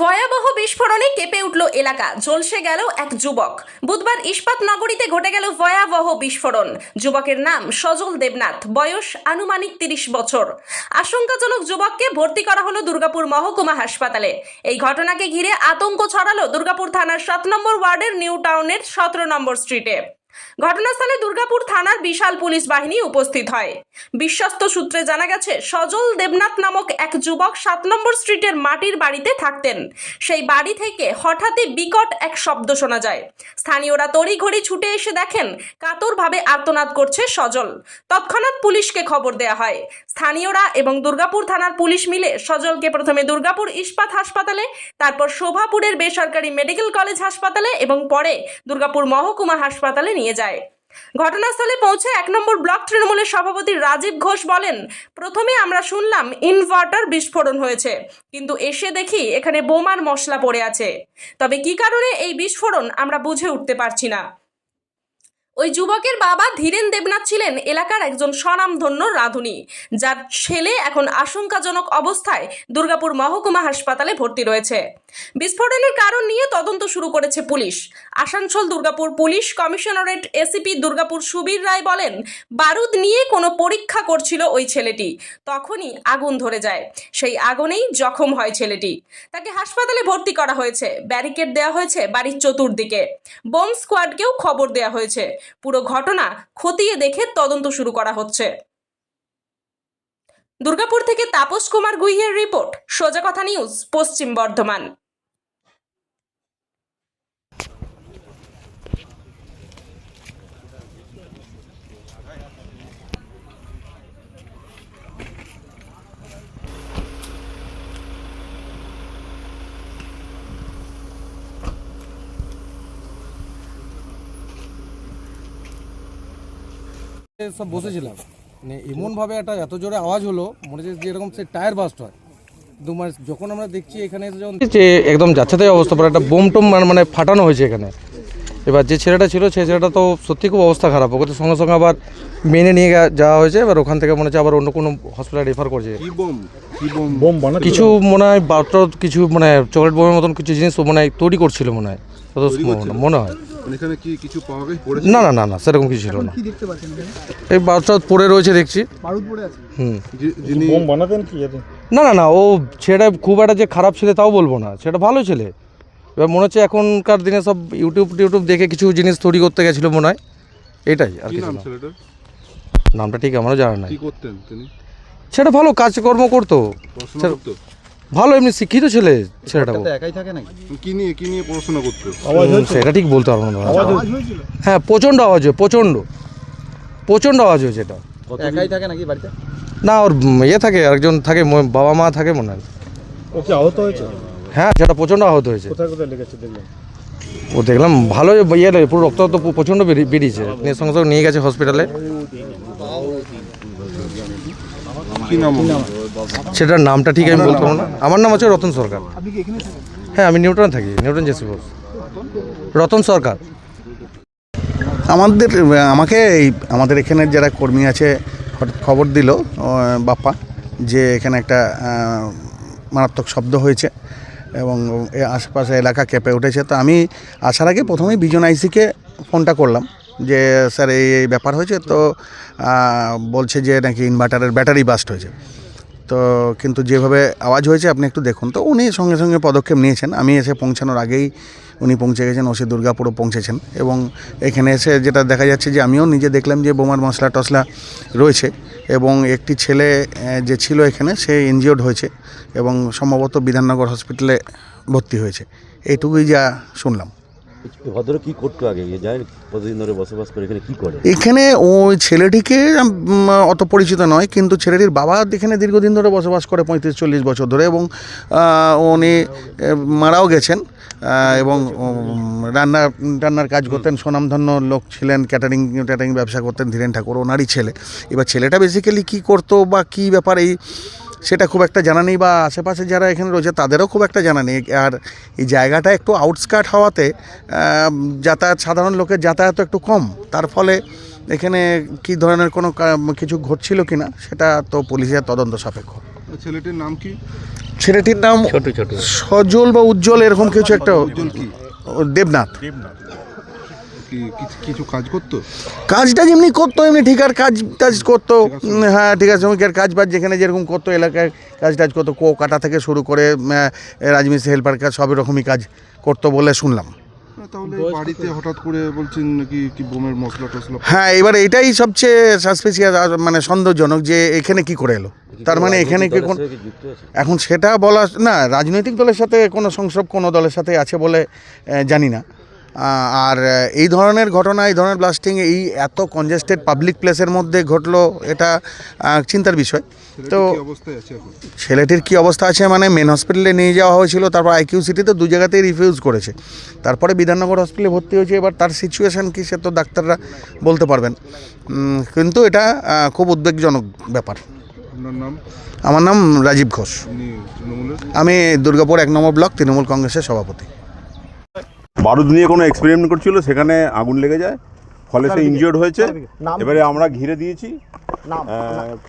ভয়াবহ বিস্ফোরণে কেঁপে উঠল এলাকা। জ্বলসে গেল এক যুবক। বুধবার ইস্পাত নগরীতে ঘটে গেল ভয়াবহ বিস্ফোরণ। যুবকের নাম সজল দেবনাথ, বয়স আনুমানিক তিরিশ বছর। আশঙ্কাজনক যুবককে ভর্তি করা হলো দুর্গাপুর মহকুমা হাসপাতালে। এই ঘটনাকে ঘিরে আতঙ্ক ছড়ালো দুর্গাপুর থানার সাত নম্বর ওয়ার্ডের নিউ টাউনের সতেরো নম্বর স্ট্রিটে। ঘটনাস্থলে দুর্গাপুর থানার বিশাল পুলিশ বাহিনী উপস্থিত হয়। বিশ্বস্ত সূত্রে জানা গেছে, সজল দেবনাথ নামক এক যুবক সাত নম্বর স্ট্রিটের মাটির বাড়িতে থাকতেন। সেই বাড়ি থেকে হঠাৎই বিকট এক শব্দ শোনা যায়। স্থানীয়রা তড়িঘড়ি ছুটে এসে দেখেন, কাতরভাবে আর্তনাদ করছে সজল। তৎক্ষণাৎ পুলিশকে খবর দেওয়া হয়। স্থানীয়রা এবং দুর্গাপুর থানার পুলিশ মিলে সজলকে প্রথমে দুর্গাপুর ইস্পাত হাসপাতালে, তারপর শোভাপুরের বেসরকারি মেডিকেল কলেজ হাসপাতালে এবং পরে দুর্গাপুর মহকুমা হাসপাতালে নিয়ে যায়। ঘটনাস্থলে পৌঁছে এক নম্বর ব্লক তৃণমূলের সভাপতি রাজীব ঘোষ বলেন, প্রথমে আমরা শুনলাম ইনভার্টার বিস্ফোরণ হয়েছে, কিন্তু এসে দেখি এখানে বোমার মশলা পড়ে আছে। তবে কি কারণে এই বিস্ফোরণ আমরা বুঝে উঠতে পারছি না? ওই যুবকের বাবা ধীরেন দেবনাথ ছিলেন এলাকার একজন স্বনামধন্য রাঁধুনি, যার ছেলে এখন আশঙ্কাজনক অবস্থায় দুর্গাপুর মহকুমা হাসপাতালে ভর্তি রয়েছে। বিস্ফোরণের কারণ নিয়ে তদন্ত শুরু করেছে police. Asansol Durgapur police commissionerate ACP Durgapur Subir Roy বলেন, বারুদ নিয়ে কোনো পরীক্ষা করছিল ওই ছেলেটি। তখনই আগুন ধরে যায়। সেই আগুনেই জখম হয় ছেলেটি। তাকে হাসপাতালে ভর্তি করা হয়েছে। ব্যারিকেড দেওয়া হয়েছে বাড়ির চতুর্দিকে। বোম স্কোয়াডকেও খবর দেওয়া হয়েছে। পুরো ঘটনা খতিয়ে দেখে তদন্ত শুরু করা হচ্ছে। দুর্গাপুর থেকে তাপস কুমার গুইয়ের রিপোর্ট, সোজা কথা নিউজ, পশ্চিম বর্ধমান। সব বসেছিলাম। মানে এমনভাবে একটা এত জোরে আওয়াজ হলো মনে হচ্ছে যেরকম সে টায়ার বাস্ট হয়। কিন্তু মানে যখন আমরা দেখছি এখানে যখন যে একদম যাচ্ছে তাই অবস্থা পরে একটা বোম টোম মানে- মানে ফাটানো হয়েছে এখানে। এবার যে ছেলেটা ছিল সেই ছেলেটা তো সত্যি খুব অবস্থা খারাপ। ওকে তো সঙ্গে সঙ্গে আবার মেনে নিয়ে যাওয়া হয়েছে। এবার ওখান থেকে মনে হচ্ছে আবার অন্য কোনো হসপিটালে রেফার করছে। বোম? কি বোম? বোম বানাচ্ছে কিছু মনে হয় বারোটা কিছু মানে চকলেট বোমের মতন কিছু জিনিস মনে হয় তৈরি করছিল মনে হয়? মনে হয়। এখানে কি কিছু পাওয়া গেছে? পড়েছে? না না না না সেরকম কিছু ছিল না। এই বাচ্চা পড়ে রয়েছে দেখছি। হুম। যিনি বোম বানাতেন কি এতে? না না না ও ছেলেটা খুব একটা যে খারাপ ছেলে তাও বলব না। সেটা ভালো ছেলে। এবার মনে হচ্ছে এখনকার দিনে সব ইউটিউব টিউটিউব দেখে কিছু জিনিস তৈরি করতে গেছিল মনে হয়। এটাই আর কি কিছু না। নামটা ঠিক আমারও জানা নাই। কি করতেন তিনি? সেটা ভালো কাজকর্ম করতো। ভালো এমনি শিক্ষিত ছেলে ছেলেটা কি নিয়ে কি নিয়ে পড়াশোনা করতো? সেটা ঠিক বলতে পারব না হ্যাঁ প্রচণ্ড আওয়াজ হয় প্রচণ্ড। প্রচণ্ড আওয়াজ হয় এটা একাই থাকে নাকি বাড়িতে? না ওর ইয়ে থাকে একজন থাকে বাবা মা থাকে মনে হয়। ও কি আহত হয়েছে? হ্যাঁ সেটা প্রচণ্ড আহত হয়েছে। কোথায় কোথায় লেগেছে দেখলাম। ও দেখলাম ভালো ইয়ে পুরো রক্ত তো প্রচণ্ড বেরিয়েছে। নিয়ে সঙ্গে সঙ্গে নিয়ে গেছে হসপিটালে? সেটার নামটা ঠিক আমি বলতে পারব না। আমার নাম হচ্ছে রতন সরকার। হ্যাঁ আমি নিউটন থাকি Newtown J C Bose. Ratan Sarkar. আমাদের আমাকে এই আমাদের এখানে যারা কর্মী আছে খবর দিল বাপ্পা যে এখানে একটা মারাত্মক শব্দ হয়েছে এবং এ আশেপাশে এলাকা কেঁপে উঠেছে। তো আমি আসার আগে প্রথমেই বিজন আইসিকে ফোনটা করলাম। যে, স্যার, এই এই ব্যাপার হয়েছে তো বলছে যে নাকি ইনভার্টারের ব্যাটারি বাস্ট হয়েছে। তো কিন্তু যেভাবে আওয়াজ হয়েছে, আপনি একটু দেখুন। তো উনি সঙ্গে সঙ্গে পদক্ষেপ নিয়েছেন। আমি এসে পৌঁছানোর আগেই উনি পৌঁছে গেছেন, ওসি দুর্গাপুরও পৌঁছেছেন। এবং এখানে এসে যেটা দেখা যাচ্ছে যে, আমিও নিজে দেখলাম যে, বোমার মশলা টসলা রয়েছে এবং একটি ছেলে যে ছিল এখানে, সে ইনজিওর্ড হয়েছে এবং সম্ভবত বিধাননগর হসপিটালে ভর্তি হয়েছে। এইটুকুই যা শুনলাম। ভদ্র কি করতো আগে? যায় কতদিন ধরে বসবাস করে, এখানে কি করে? এখানে ওই ছেলেটিকে অত পরিচিত নয়, কিন্তু ছেলেটির বাবা এখানে দীর্ঘদিন ধরে বসবাস করে, পঁয়ত্রিশ, চল্লিশ বছর ধরে, এবং উনি মারাও গেছেন এবং রান্না, রান্নার কাজ করতেন সুনামধন্য লোক ছিলেন, ক্যাটারিং ক্যাটারিং ব্যবসা করতেন, ধীরেন ঠাকুর, ওনারই ছেলে। এবার ছেলেটা বেসিক্যালি কী করতো বা কী ব্যাপার, এই সেটা খুব একটা জানা নেই বা আশেপাশে যারা এখানে রয়েছে তাদেরও খুব একটা জানা নেই। আর এই জায়গাটা একটু আউটস্কার্ট হওয়াতে যাতায়াত সাধারণ লোকের যাতায়াত একটু কম। তার ফলে এখানে কী ধরনের কোনো কা- কিছু ঘটছিল কি না সেটা তো পুলিশের তদন্ত সাপেক্ষ। ছেলেটির নাম কি? ছেলেটির নাম সজল বা উজ্জ্বল এরকম কিছু একটা উজ্জ্বল কি? ও, দেবনাথ। কি কিছু- কাজ করতো? কাজটা যেমনি করতো এমনি ঠিকার কাজ টাজ করতো। হ্যাঁ ঠিক আছে। শ্রমিকের কাজ বাজ যেখানে যেরকম করতো এলাকায় কাজ টাজ করতো কো কাটা থেকে শুরু করে রাজমিস্ত্রি হেল্পার কাজ সব রকমই কাজ করতো বলে শুনলাম। তাহলে বাড়িতে হঠাৎ করে বলছেন নাকি কি বোমের মশলা টসলা? হ্যাঁ এবার এটাই সবচেয়ে সাসপেসিয়াস মানে সন্দেহজনক যে এখানে কি করে এলো। তার মানে এখানে কি কোন এখন সেটা বলা না রাজনৈতিক দলের সাথে কোনো সংসব কোনো দলের সাথে আছে বলে জানি না। আর এই ধরনের ঘটনা এই ধরনের ব্লাস্টিং এই এত কনজেস্টেড পাবলিক প্লেসের মধ্যে ঘটলো এটা চিন্তার বিষয়। তো ছেলেটির কি অবস্থা আছে? মানে মেন হসপিটালে নিয়ে যাওয়া হয়েছিল তারপর আইকিউ সিটিতে দু জায়গাতেই রিফিউজ করেছে। তারপরে বিধাননগর হসপিটালে ভর্তি হয়েছে এবার তার সিচুয়েশান কী সে তো ডাক্তাররা বলতে পারবেন। কিন্তু এটা খুব উদ্বেগজনক ব্যাপার। আমার নাম রাজীব ঘোষ। আমি দুর্গাপুর এক নম্বর ব্লক তৃণমূল কংগ্রেসের সভাপতি। বারুদ নিয়ে কোনো এক্সপেরিমেন্ট করছিল সেখানে আগুন লেগে যায় ফলে সে ইনজিওর্ড হয়েছে। এবারে আমরা ঘিরে দিয়েছি।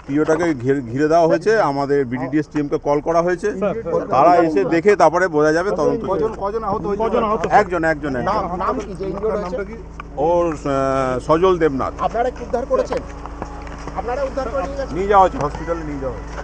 পিওটাকে ঘিরে দেওয়া হয়েছে। আমাদের বিডিডিএস টিমকে কল করা হয়েছে। তারা এসে দেখে তারপরে বোঝা যাবে তদন্ত একজন একজন ওর সজল দেবনাথ। আপনারা উদ্ধার করেছেন? আপনারা উদ্ধার করে নিয়ে নিয়ে যাওয়া হচ্ছে হসপিটালে নিয়ে যাওয়া হচ্ছে